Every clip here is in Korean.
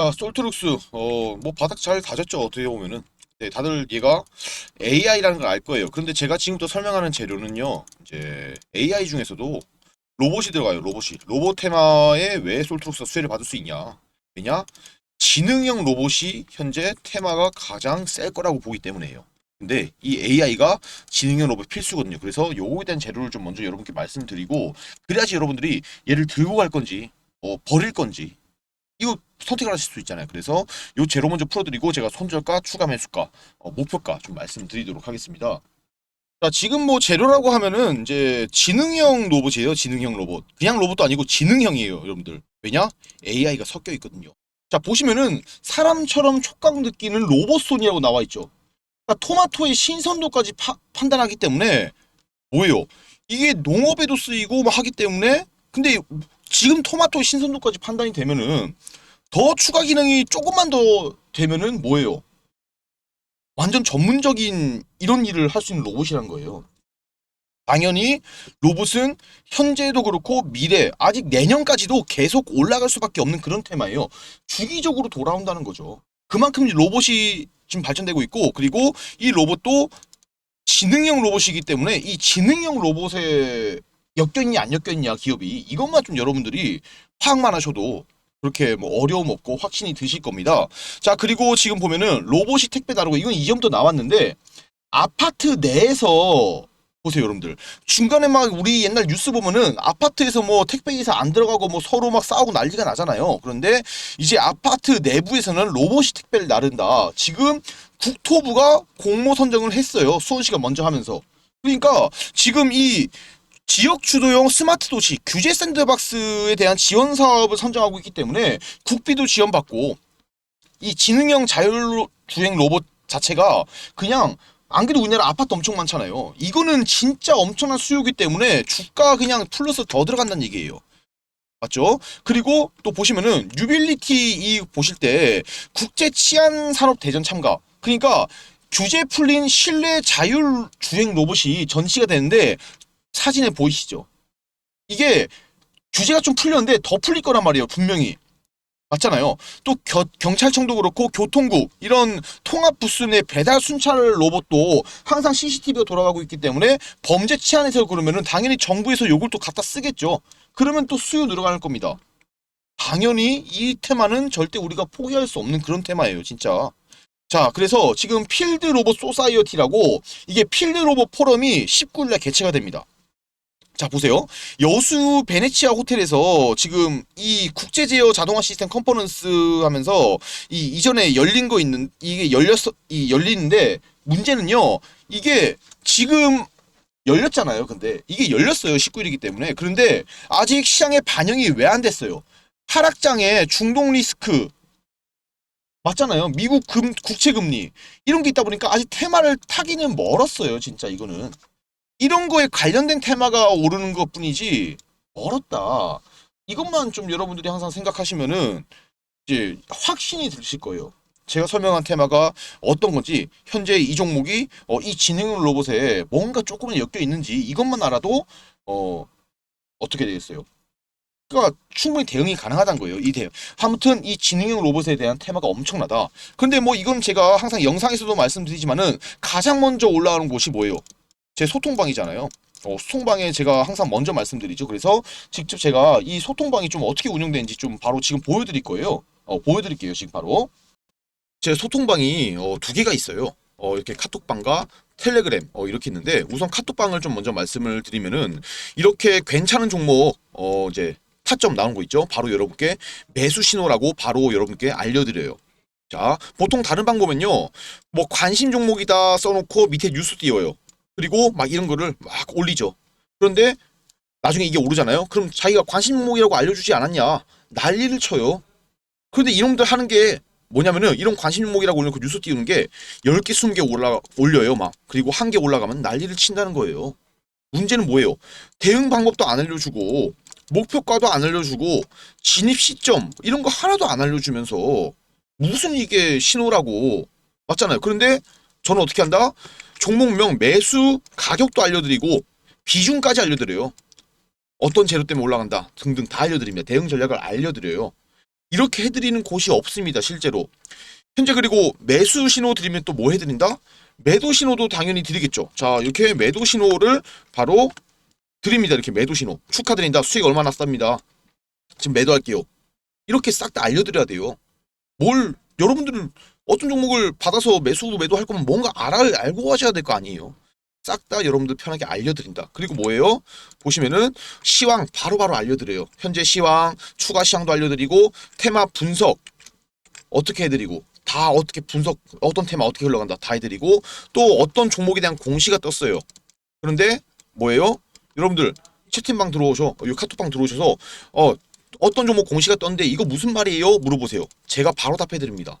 자, 솔트룩스, 어, 뭐 바닥 잘 다졌죠, 어떻게 보면은. 네, 다들 얘가 AI라는 걸 알 거예요. 그런데 제가 지금부터 설명하는 재료는요, 이제 AI 중에서도 로봇이 들어가요, 로봇이. 로봇 테마에 왜 솔트룩스가 수혜를 받을 수 있냐? 왜냐? 지능형 로봇이 현재 테마가 가장 셀 거라고 보기 때문에요. 근데 이 AI가 지능형 로봇 필수거든요. 그래서 요거에 대한 재료를 좀 먼저 여러분께 말씀드리고 그래야지 여러분들이 얘를 들고 갈 건지 어, 버릴 건지 이거 선택을 하실 수 있잖아요. 그래서 요 재료 먼저 풀어드리고 제가 손절가, 추가 매수가, 어, 목표가 좀 말씀드리도록 하겠습니다. 자, 지금 뭐 재료라고 하면은 이제 지능형 로봇이에요. 지능형 로봇. 그냥 로봇도 아니고 지능형이에요, 여러분들. 왜냐? AI가 섞여 있거든요. 자, 보시면은 사람처럼 촉각 느끼는 로봇 손이라고 나와 있죠. 그러니까 토마토의 신선도까지 파- 판단하기 때문에 뭐예요? 이게 농업에도 쓰이고 막 하기 때문에 근데 지금 토마토 신선도까지 판단이 되면은 더 추가 기능이 조금만 더 되면은 뭐예요? 완전 전문적인 이런 일을 할 수 있는 로봇이란 거예요. 당연히 로봇은 현재도 그렇고 미래 아직 내년까지도 계속 올라갈 수밖에 없는 그런 테마예요. 주기적으로 돌아온다는 거죠. 그만큼 로봇이 지금 발전되고 있고 그리고 이 로봇도 지능형 로봇이기 때문에 이 지능형 로봇에 엮여있냐 안 엮여있냐 기업이 이것만 좀 여러분들이 파악만 하셔도 그렇게 뭐 어려움 없고 확신이 드실 겁니다. 자 그리고 지금 보면은 로봇이 택배 다루고 이건 이전부터 나왔는데 아파트 내에서 보세요 여러분들 중간에 막 우리 옛날 뉴스 보면은 아파트에서 뭐 택배 기사 안 들어가고 뭐 서로 막 싸우고 난리가 나잖아요. 그런데 이제 아파트 내부에서는 로봇이 택배를 나른다. 지금 국토부가 공모 선정을 했어요. 수원시가 먼저 하면서. 그러니까 지금 이 지역 주도형 스마트 도시 규제 샌드박스에 대한 지원 사업을 선정하고 있기 때문에 국비도 지원받고 이 지능형 자율주행 로봇 자체가 그냥 안 그래도 우리나라 아파트 엄청 많잖아요. 이거는 진짜 엄청난 수요이기 때문에 주가 그냥 플러스 더 들어간다는 얘기예요. 맞죠? 그리고 또 보시면은 유빌리티 이 보실 때 국제 치안 산업 대전 참가. 그러니까 규제 풀린 실내 자율 주행 로봇이 전시가 되는데 사진에 보이시죠? 이게 규제가 좀 풀렸는데 더 풀릴 거란 말이에요. 분명히. 맞잖아요. 또 겨- 경찰청도 그렇고 교통국 이런 통합 부스 내 배달 순찰 로봇도 항상 CCTV가 돌아가고 있기 때문에 범죄 치안에서 그러면은 당연히 정부에서 요걸 또 갖다 쓰겠죠. 그러면 또 수요 늘어갈 겁니다. 당연히 이 테마는 절대 우리가 포기할 수 없는 그런 테마예요, 진짜. 자, 그래서 지금 필드 로봇 소사이어티라고 이게 필드 로봇 포럼이 19일날 개최가 됩니다. 자, 보세요. 여수 베네치아 호텔에서 지금 이 국제 제어 자동화 시스템 컨퍼런스 하면서 이 이전에 열린 거 있는 이게 열렸어 이 열리는데 문제는요. 이게 지금 열렸잖아요. 근데 이게 열렸어요. 19일이기 때문에. 그런데 아직 시장에 반영이 왜 안 됐어요? 하락장에 중동 리스크 맞잖아요. 미국 금 국채 금리 이런 게 있다 보니까 아직 테마를 타기는 멀었어요. 진짜 이거는. 이런 거에 관련된 테마가 오르는 것 뿐이지 멀었다. 이것만 좀 여러분들이 항상 생각하시면은 이제 확신이 드실 거예요. 제가 설명한 테마가 어떤 건지 현재 이 종목이 어, 이 지능 로봇에 뭔가 조금은 엮여 있는지 이것만 알아도 어 어떻게 되겠어요? 그러니까 충분히 대응이 가능하다는 거예요. 이 대응. 아무튼 이 지능형 로봇에 대한 테마가 엄청나다. 근데 뭐 이건 제가 항상 영상에서도 말씀드리지만은 가장 먼저 올라가는 곳이 뭐예요? 제 소통방이잖아요. 어, 소통방에 제가 항상 먼저 말씀드리죠. 그래서 직접 제가 이 소통방이 좀 어떻게 운영되는지 좀 바로 지금 보여드릴 거예요. 어, 보여드릴게요. 지금 바로. 제 소통방이 어, 두 개가 있어요. 어, 이렇게 카톡방과 텔레그램 어, 이렇게 있는데 우선 카톡방을 좀 먼저 말씀을 드리면은 이렇게 괜찮은 종목 어, 이제 타점 나온 거 있죠. 바로 여러분께 매수 신호라고 바로 여러분께 알려드려요. 자, 보통 다른 방법은요, 뭐 관심 종목이다 써놓고 밑에 뉴스 띄워요. 그리고 막 이런 거를 막 올리죠. 그런데 나중에 이게 오르잖아요. 그럼 자기가 관심 종목이라고 알려주지 않았냐? 난리를 쳐요. 그런데 이놈들 하는 게 뭐냐면은 이런 관심 종목이라고 올려놓고 뉴스 띄우는 게 10개, 20개 올라, 올려요, 막. 그리고 한 개 올라가면 난리를 친다는 거예요. 문제는 뭐예요? 대응 방법도 안 알려주고, 목표가도 안 알려주고, 진입 시점, 이런 거 하나도 안 알려주면서, 무슨 이게 신호라고. 맞잖아요. 그런데 저는 어떻게 한다? 종목명, 매수, 가격도 알려드리고, 비중까지 알려드려요. 어떤 재료 때문에 올라간다 등등 다 알려드립니다. 대응 전략을 알려드려요. 이렇게 해드리는 곳이 없습니다 실제로 현재 그리고 매수 신호 드리면 또 뭐 해드린다? 매도 신호도 당연히 드리겠죠 자 이렇게 매도 신호를 바로 드립니다 이렇게 매도 신호 축하드린다 수익 얼마나 쌉니다 지금 매도할게요 이렇게 싹 다 알려드려야 돼요 뭘 여러분들은 어떤 종목을 받아서 매수 매도할 거면 뭔가 알아, 알고 하셔야 될 거 아니에요 싹 다 여러분들 편하게 알려드린다. 그리고 뭐예요? 보시면은 시황 바로 바로 알려드려요. 현재 시황, 추가 시황도 알려드리고 테마 분석 어떻게 해드리고 다 어떻게 분석 어떤 테마 어떻게 흘러간다 다 해드리고 또 어떤 종목에 대한 공시가 떴어요. 그런데 뭐예요? 여러분들 채팅방 들어오셔, 이 카톡방 들어오셔서 어 어떤 종목 공시가 떴는데 이거 무슨 말이에요? 물어보세요. 제가 바로 답해드립니다.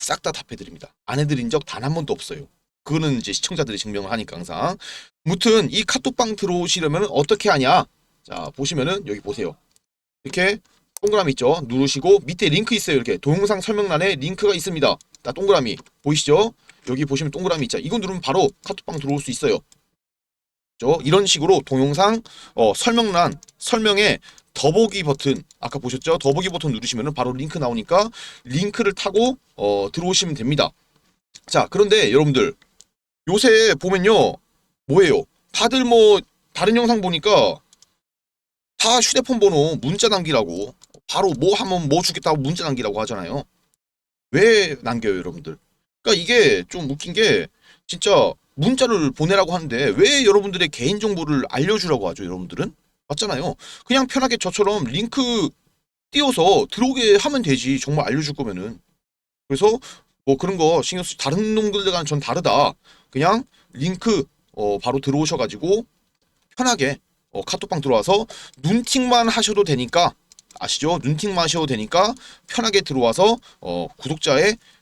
싹 다 답해드립니다 안 해드린 적 단 한 번도 없어요 그거는 이제 시청자들이 증명을 하니까 항상. 무튼 이 카톡방 들어오시려면 어떻게 하냐? 자 보시면은 여기 보세요. 이렇게 동그라미 있죠? 누르시고 밑에 링크 있어요. 이렇게 동영상 설명란에 링크가 있습니다. 나 동그라미 보이시죠? 여기 보시면 동그라미 있죠? 이거 누르면 바로 카톡방 들어올 수 있어요. 죠 이런 식으로 동영상 어, 설명란 설명에 더보기 버튼 아까 보셨죠? 더보기 버튼 누르시면은 바로 링크 나오니까 링크를 타고 어, 들어오시면 됩니다. 자 그런데 여러분들 요새 보면요 뭐예요 다들 뭐 다른 영상 보니까 다 휴대폰 번호 문자 남기라고 바로 뭐 하면 뭐 주겠다고 문자 남기라고 하잖아요 왜 남겨요 여러분들 그러니까 이게 좀 웃긴 게 진짜 문자를 보내라고 하는데 왜 여러분들의 개인정보를 알려주라고 하죠 여러분들은 맞잖아요 그냥 편하게 저처럼 링크 띄워서 들어오게 하면 되지 정말 알려줄 거면은 그래서 뭐 그런 거 신경 쓰 다른 놈들과는 전 다르다. 그냥 링크 어 바로 들어오셔가지고 편하게 어 카톡방 들어와서 눈팅만 하셔도 되니까 아시죠? 눈팅만 하셔도 되니까 편하게 들어와서 어 구독자의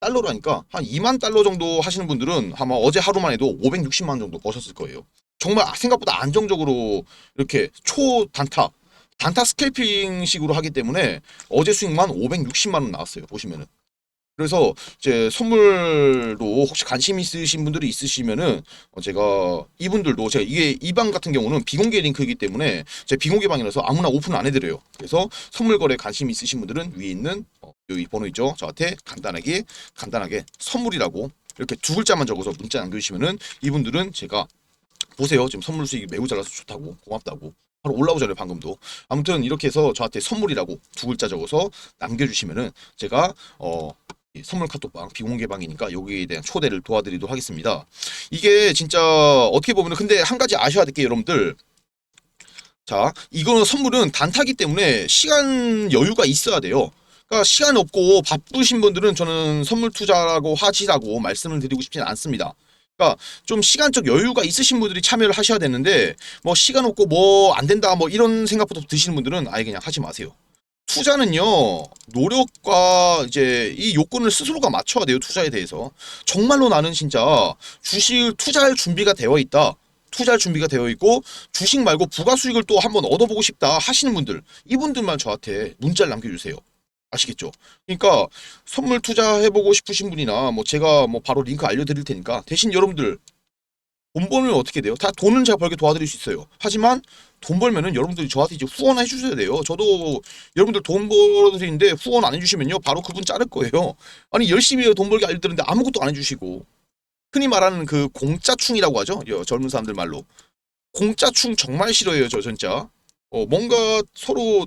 달러로 하니까 한 2만 달러 정도 하시는 분들은 아마 어제 하루만 해도 560만 원 정도 버셨을 거예요. 정말 생각보다 안정적으로 이렇게 초 단타 단타 스캘핑 식으로 하기 때문에 어제 수익만 560만 원 나왔어요. 보시면은. 그래서 이제 선물로 혹시 관심 있으신 분들이 있으시면은 어, 제가 이분들도 제가 이게 이 방 같은 경우는 비공개 링크이기 때문에 제 비공개 방이라서 아무나 오픈 안 해드려요. 그래서 선물 거래 관심 있으신 분들은 위에 있는 어, 여기 번호 있죠. 저한테 간단하게 간단하게 선물이라고 이렇게 두 글자만 적어서 문자 남겨주시면은 이분들은 제가 보세요. 지금 선물 수익이 매우 잘 나서 좋다고 고맙다고 바로 올라오잖아요 방금도 아무튼 이렇게 해서 저한테 선물이라고 두 글자 적어서 남겨주시면은 제가 어. 이 선물 카톡방 비공개방이니까 여기에 대한 초대를 도와드리도록 하겠습니다. 이게 진짜 어떻게 보면은 근데 한 가지 아셔야 될 게 여러분들 자 이거는 선물은 단타기 때문에 시간 여유가 있어야 돼요. 그러니까 시간 없고 바쁘신 분들은 저는 선물 투자라고 하시라고 말씀을 드리고 싶지는 않습니다. 그러니까 좀 시간적 여유가 있으신 분들이 참여를 하셔야 되는데 뭐 시간 없고 뭐 안 된다 뭐 이런 생각부터 드시는 분들은 아예 그냥 하지 마세요. 투자는요 노력과 이제 이 요건을 스스로가 맞춰야 돼요 투자에 대해서 정말로 나는 진짜 주식을 투자할 준비가 되어 있다 투자할 준비가 되어 있고 주식 말고 부가 수익을 또 한번 얻어보고 싶다 하시는 분들 이분들만 저한테 문자를 남겨주세요 아시겠죠? 그러니까 선물 투자해보고 싶으신 분이나 뭐 제가 뭐 바로 링크 알려드릴 테니까 대신 여러분들 돈 벌면 어떻게 돼요? 다 돈은 제가 벌게 도와드릴 수 있어요. 하지만 돈 벌면은 여러분들이 저한테 이제 후원해 주셔야 돼요. 저도 여러분들 돈 벌어드리는데 후원 안 해주시면요 바로 그분 자를 거예요. 아니 열심히 돈 벌게 알려드리는데 아무것도 안 해주시고 흔히 말하는 그 공짜충이라고 하죠. 여- 젊은 사람들 말로 공짜충 정말 싫어해요. 저 진짜 어, 뭔가 서로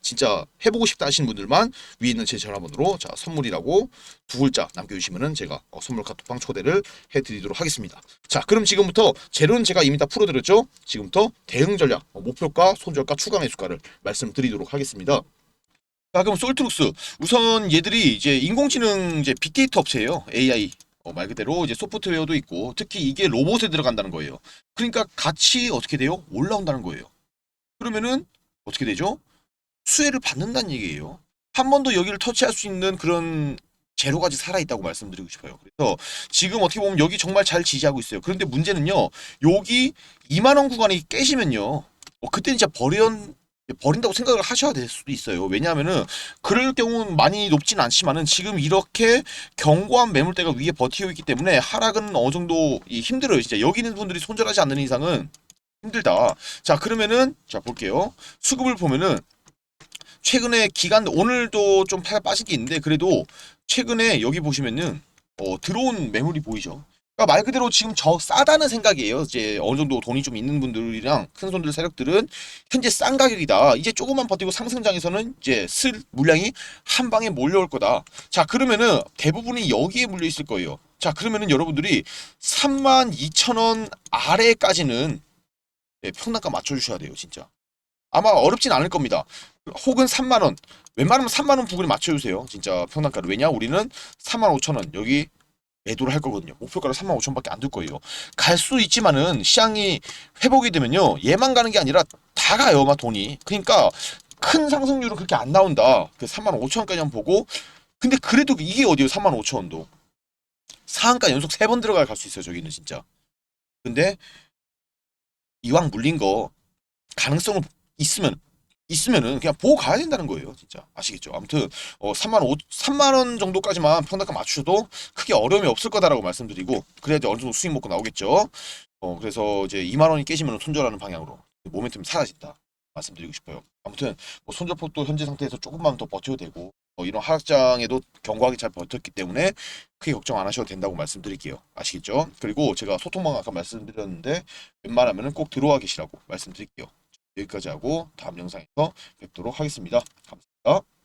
진짜 해보고 싶다 하시는 분들만 위에 있는 제 전화번호로 자 선물이라고 두 글자 남겨주시면은 제가 어, 선물 카톡방 초대를 해드리도록 하겠습니다. 자 그럼 지금부터 재료는 제가 이미 다 풀어드렸죠. 지금부터 대응 전략, 어, 목표가, 손절가, 추가 매수가를 말씀드리도록 하겠습니다. 자 그럼 솔트룩스. 우선 얘들이 이제 인공지능 이제 빅데이터 업체예요. AI 어, 말 그대로 이제 소프트웨어도 있고 특히 이게 로봇에 들어간다는 거예요. 그러니까 같이 어떻게 돼요? 올라온다는 거예요. 그러면은 어떻게 되죠 수혜를 받는다는 얘기예요 한번더 여기를 터치할 수 있는 그런 재료까지 살아있다고 말씀드리고 싶어요 그래서 지금 어떻게 보면 여기 정말 잘 지지하고 있어요 그런데 문제는요 여기 2만원 구간이 깨지면요 어, 그때는 진짜 버련 버린다고 생각을 하셔야 될 수도 있어요. 왜냐하면은 그럴 경우는 많이 높진 않지만은 지금 이렇게 견고한 매물대가 위에 버티고 있기 때문에 하락은 어느 정도 이 힘들어요. 진짜 여기 있는 분들이 손절하지 않는 이상은 힘들다. 자 그러면은 자 볼게요. 수급을 보면은 최근에 기간 오늘도 좀 파- 빠진 게 있는데 그래도 최근에 여기 보시면은 어, 들어온 매물이 보이죠. 그러니까 말 그대로 지금 저 싸다는 생각이에요. 이제 어느 정도 돈이 좀 있는 분들이랑 큰 손들 세력들은 현재 싼 가격이다. 이제 조금만 버티고 상승장에서는 이제 슬 물량이 한 방에 몰려올 거다. 자, 그러면은 대부분이 여기에 물려 있을 거예요. 자, 그러면은 여러분들이 32,000원 아래까지는 예, 평단가 맞춰 주셔야 돼요, 진짜. 아마 어렵진 않을 겁니다. 혹은 3만 원. 웬만하면 3만 원 부근에 맞춰 주세요. 진짜 평단가를. 왜냐? 우리는 3만 5천 원 여기 매도를 할 거거든요. 목표가를 3만 5천밖에 안될 거예요. 갈 수 있지만은 시장이 회복이 되면요. 얘만 가는 게 아니라 다 가요, 막 돈이. 그러니까 큰 상승률은 그렇게 안 나온다. 그 3만 5천 원까지만 보고 근데 그래도 이게 어디예요? 3만 5천 원도. 상한가 연속 세번 들어가 갈 수 있어요, 저기는 진짜. 근데 이왕 물린 거 가능성을 있으면 있으면은 그냥 보고 가야 된다는 거예요, 진짜. 아시겠죠? 아무튼 어 3만 5 3만 원 정도까지만 평단가 맞추도 크게 어려움이 없을 거다라고 말씀드리고 그래야지 어느 정도 수익 먹고 나오겠죠. 어 그래서 이제 2만 원이 깨지면 손절하는 방향으로 모멘텀이 사라진다. 말씀드리고 싶어요. 아무튼 뭐 손절폭도 현재 상태에서 조금만 더 버텨도 되고 어, 이런 하락장에도 견고하게 잘 버텼기 때문에 크게 걱정 안 하셔도 된다고 말씀드릴게요. 아시겠죠? 그리고 제가 소통방 아까 말씀드렸는데 웬만하면은 꼭 들어와 계시라고 말씀드릴게요. 여기까지 하고 다음 영상에서 뵙도록 하겠습니다. 감사합니다.